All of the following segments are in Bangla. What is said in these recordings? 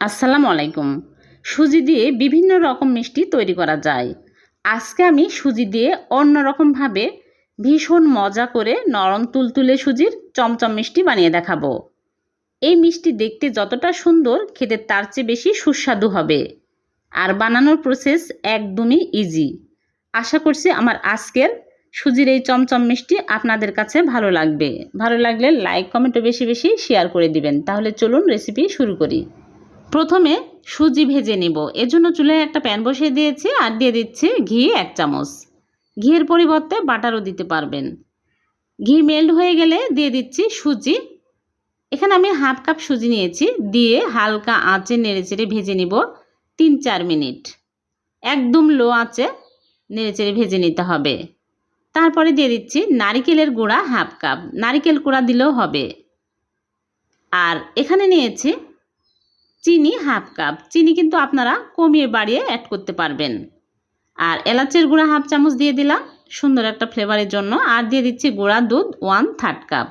আসসালামু আলাইকুম। সুজি দিয়ে বিভিন্ন রকম মিষ্টি তৈরি করা যায়। আজকে আমি সুজি দিয়ে অন্যরকমভাবে ভীষণ মজা করে নরম তুলতুলে সুজির চমচম মিষ্টি বানিয়ে দেখাবো। এই মিষ্টি দেখতে যতটা সুন্দর, খেতে তার চেয়ে বেশি সুস্বাদু হবে। আর বানানোর প্রসেস একদমই ইজি আশা করছি আমার আজকের সুজির এই চমচম মিষ্টি আপনাদের কাছে ভালো লাগবে। ভালো লাগলে লাইক কমেন্টও বেশি বেশি শেয়ার করে দিবেন। তাহলে চলুন রেসিপি শুরু করি। প্রথমে সুজি ভেজে নিব। এজন্য চুলায় একটা প্যান বসিয়ে দিয়েছি আর দিয়ে দিচ্ছি ঘি এক চামচ। ঘিয়ের পরিবর্তে বাটারও দিতে পারবেন। ঘি মেল্ট হয়ে গেলে দিয়ে দিচ্ছি সুজি। এখানে আমি হাফ কাপ সুজি নিয়েছি। দিয়ে হালকা আঁচে নেড়ে চেড়ে ভেজে নিব তিন চার মিনিট। একদম লো আঁচে নেড়ে চেড়ে ভেজে নিতে হবে। তারপরে দিয়ে দিচ্ছি নারিকেলের গুঁড়া হাফ কাপ। নারিকেল গুঁড়া দিলেও হবে। আর এখানে নিয়েছি চিনি হাফ কাপ। চিনি কিন্তু আপনারা কমিয়ে বাড়িয়ে অ্যাড করতে পারবেন। আর এলাচের গুঁড়া হাফ চামচ দিয়ে দিলাম, সুন্দর একটা ফ্লেভারের জন্য। আর দিয়ে দিচ্ছি গুঁড়া দুধ ওয়ান থার্ড কাপ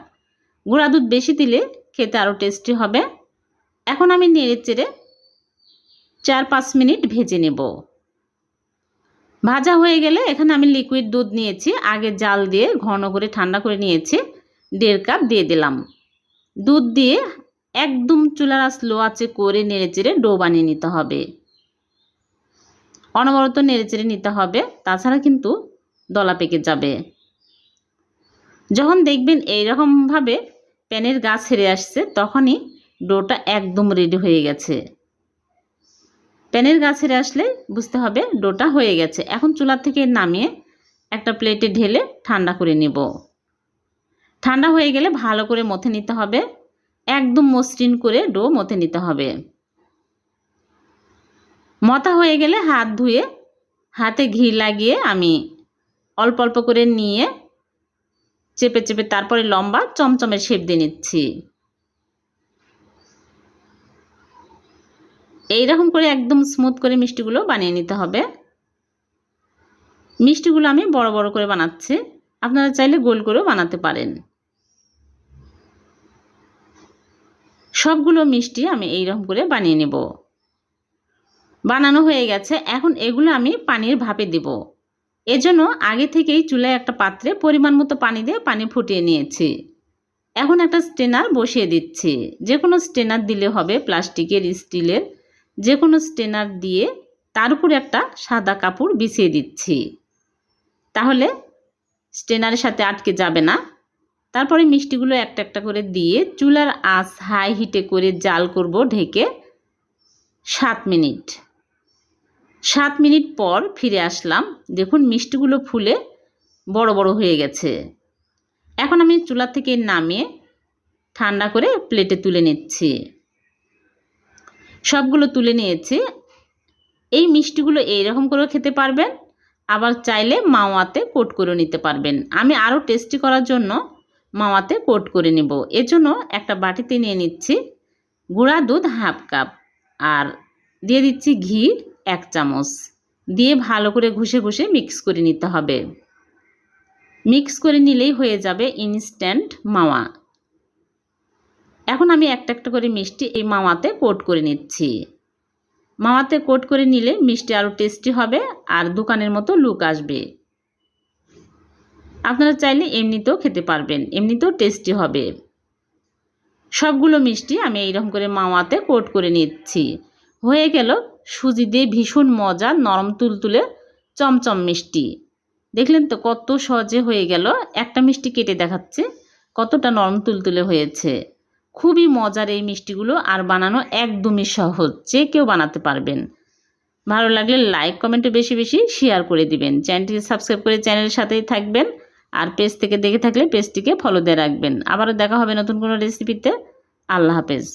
গুঁড়া দুধ বেশি দিলে খেতে আরও টেস্টি হবে। এখন আমি নেড়ে চেড়ে চার পাঁচ মিনিট ভেজে নেব। ভাজা হয়ে গেলে এখানে আমি লিকুইড দুধ নিয়েছি। আগে জাল দিয়ে ঘন করে ঠান্ডা করে নিয়েছি। দেড় কাপ দিয়ে দিলাম। দুধ দিয়ে একদম চুলার স্লো আছে করে নেড়েচেড়ে ডো বানিয়ে নিতে হবে। অনবরত নেড়েচেড়ে নিতে হবে, তাছাড়া কিন্তু দলা পেকে যাবে। যখন দেখবেন এইরকমভাবে প্যানের গা ছেড়ে আসছে, তখনই ডোটা একদম রেডি হয়ে গেছে। প্যানের গা ছেড়ে আসলে বুঝতে হবে ডোটা হয়ে গেছে। এখন চুলার থেকে নামিয়ে একটা প্লেটে ঢেলে ঠান্ডা করে নেব। ঠান্ডা হয়ে গেলে ভালো করে মথে নিতে হবে। একদম মসৃণ করে ডো মতে নিতে হবে। মতা হয়ে গেলে হাত ধুয়ে, হাতে ঘি লাগিয়ে আমি অল্প অল্প করে নিয়ে চেপে চেপে তারপরে লম্বা চমচমের শেপ দিয়ে নিচ্ছি। এইরকম করে একদম স্মুথ করে মিষ্টিগুলো বানিয়ে নিতে হবে। মিষ্টিগুলো আমি বড় বড় করে বানাচ্ছি। আপনারা চাইলে গোল করেও বানাতে পারেন। সবগুলো মিষ্টি আমি এইরকম করে বানিয়ে নেব। বানানো হয়ে গেছে। এখন এগুলো আমি পানির ভাপে দেব। এজন্য আগে থেকেই চুলায় একটা পাত্রে পরিমাণ মতো পানি দিয়ে পানি ফুটিয়ে নিয়েছি। এখন একটা স্টেনার বসিয়ে দিচ্ছি। যে কোনো স্টেনার দিলে হবে প্লাস্টিকের স্টিলের। যে কোনো স্টেনার দিয়ে তার উপরে একটা সাদা কাপড় বিছিয়ে দিচ্ছি। তাহলে স্টেনারের সাথে আটকে যাবে না। তারপরে মিষ্টিগুলো একটা একটা করে দিয়ে চুলার আঁচ হাই হিটে করে জাল করব ঢেকে সাত মিনিট। সাত মিনিট পর ফিরে আসলাম। দেখুন মিষ্টিগুলো ফুলে বড় বড় হয়ে গেছে। এখন আমি চুলা থেকে নামিয়ে ঠান্ডা করে প্লেটে তুলে নিচ্ছি। সবগুলো তুলে নিয়েছি। এই মিষ্টিগুলো এইরকম করেও খেতে পারবেন, আবার চাইলে মাওয়াতে কোট করে নিতে পারবেন। আমি আরও টেস্টি করার জন্য মাওয়াতে কোট করে নেব। এজন্য একটা বাটিতে নিয়ে নিচ্ছি গুঁড়া দুধ হাফ কাপ আর দিয়ে দিচ্ছি ঘি এক চামচ। দিয়ে ভালো করে ঘষে ঘষে মিক্স করে নিতে হবে। মিক্স করে নিলেই হয়ে যাবে ইনস্ট্যান্ট মাওয়া। এখন আমি একটা একটা করে মিষ্টি এই মাওয়াতে কোট করে নিচ্ছি। মাওয়াতে কোট করে নিলে মিষ্টি আরও টেস্টি হবে আর দোকানের মতো লুক আসবে। আপনারা চাইলে এমনিতেও খেতে পারবেন, এমনিতেও টেস্টি হবে। সবগুলো মিষ্টি আমি এইরকম করে মাওয়াতে কোট করে নিচ্ছি। হয়ে গেল সুজি দিয়ে ভীষণ মজা নরম তুলতুলে চমচম মিষ্টি। দেখলেন তো কত সহজে হয়ে গেল, একটা মিষ্টি কেটে দেখাচ্ছে, কতটা নরম তুলতুলে হয়েছে। খুবই মজার এই মিষ্টিগুলো আর বানানো একদমই সহজ, যে কেউ বানাতে পারবেন। ভালো লাগলে লাইক কমেন্টে বেশি বেশি শেয়ার করে দিবেন। চ্যানেলটিকে সাবস্ক্রাইব করে চ্যানেলের সাথেই থাকবেন। আর পেজ থেকে দেখে থাকলে পেজটিকে ফলো দিয়ে রাখবেন। আবারও দেখা হবে নতুন কোনো রেসিপিতে আল্লাহ হাফেজ।